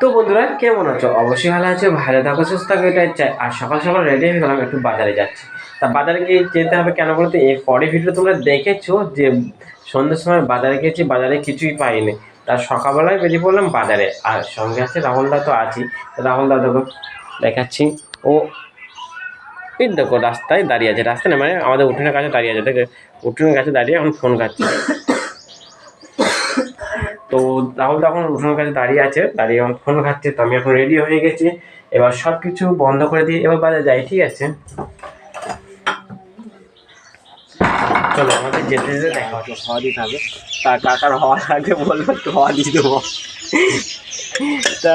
তো বন্ধুরা, কেমন আছো? অবশ্যই ভালো আছো, ভালো থাকো, সুস্থ থাকো, এটাই চাই। আর সকাল সকাল রেডি হয়ে গেলাম একটু বাজারে যাচ্ছি। তা বাজারে গিয়ে যেতে হবে কেন বলতে এর পরে ভিডিও তোমরা দেখেছ যে সন্ধ্যের সময় বাজারে গেছি বাজারে কিছুই পাইনি। তার সকালবেলায় বেরিয়ে পড়লাম বাজারে। আর সঙ্গে আছে রাহুল দা তো আছি। রাহুল দা দেখো, দেখাচ্ছি। ও, এই দেখো রাস্তায় দাঁড়িয়ে আছে। রাস্তায় না মানে আমাদের উঠোনের কাছে দাঁড়িয়ে আছে। দেখো উঠোনের কাছে দাঁড়িয়ে এখন ফোন খাচ্ছে। তো রাহুল তখন উঠোনের কাছে দাঁড়িয়ে আছে দাঁড়িয়ে এখন ফোন খাচ্ছে তো আমি এখন রেডি হয়ে গেছি। এবার সব কিছু বন্ধ করে দিয়ে এবার বাজারে যাই ঠিক আছে? চলো আমাদের যেতে যেতে দেখা হচ্ছে। হওয়া দিতে হবে। তা কাকার হওয়ার আগে বলব একটু হওয়া দিয়ে দেবো। তা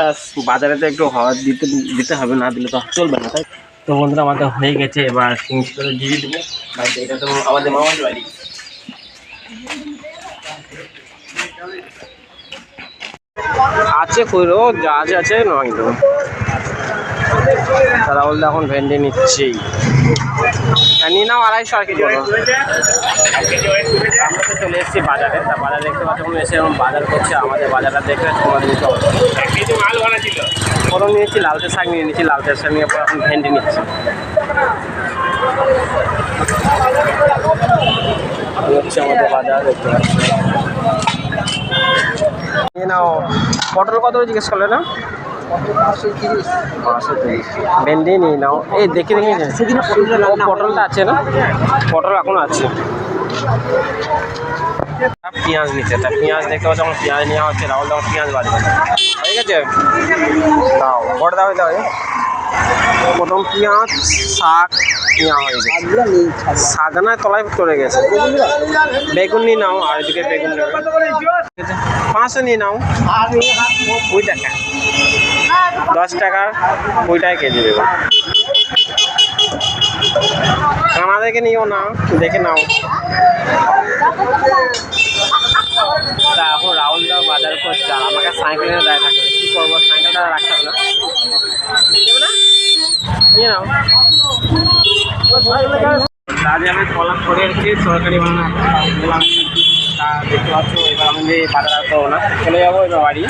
বাজারে তো একটু হওয়া দিতে দিতে হবে না দিলে তো চলবে না তাই? তো বন্ধুরা আমাদের হয়ে গেছে এবার সিঙ্গস করে দিয়ে দেবো। বাড়িতে এটা তো আমাদের মামার বাড়ি। আছে পুরো যা আছে আছে নয় তারা বলতে এখন ভেন্ডি নিচ্ছেই। নিয়ে নাও আড়াইশো, আর কি আমরা তো চলে এসেছি বাজারে। তা বাজার দেখতে পাচ্ছি, এখন এসে এখন বাজার করছে। আমাদের বাজারটা দেখে তোমাদের নিতে হবে ছিল প্রথম নিয়েছি লালতে শাক নিয়ে নিয়েছি লালতে শাক নিয়ে পর এখন ভেন্ডি নিচ্ছি। হচ্ছে আমাদের বাজার, দেখতে পাচ্ছি। নিয়ে নাও, পটল কত জিজ্ঞেস করলে না? ভেন্ডি নিয়ে নাও। এই দেখি দেখি ও পটলটা আছে না? পটল এখন আছে। পেঁয়াজ নিচ্ছে। তা পেঁয়াজ দেখতে পাচ্ছ, যখন পেঁয়াজ নেওয়া হচ্ছে, রাহুল তখন পেঁয়াজ বাজবে ঠিক আছে? দাও, বড় দাও দাও প্রথম পেঁয়াজ শাক নেওয়া হয়ে গেছে। সাজানায় তলায় চলে গেছে। বেগুন নিয়ে নাও, আর এদিকে বেগুন পাঁচশো নিয়ে নাও। কুড়ি টাকা। দশ টাকা কুড়ি টাকা কেজি দেবো। আমাদেরকে নিও না দেখে নাও। তা এখন রাহুল বাজার করছে, আর আমাকে সাইকেল দেয় থাকে কী করব? সাইকেলটা রাখতে হবে না। আজ আমি কলা করে এসেছি সরকারি বাংলা তা দেখতে পাচ্ছ, এবার আমি বাজার হবে না, চলে যাব এবার বাড়ি।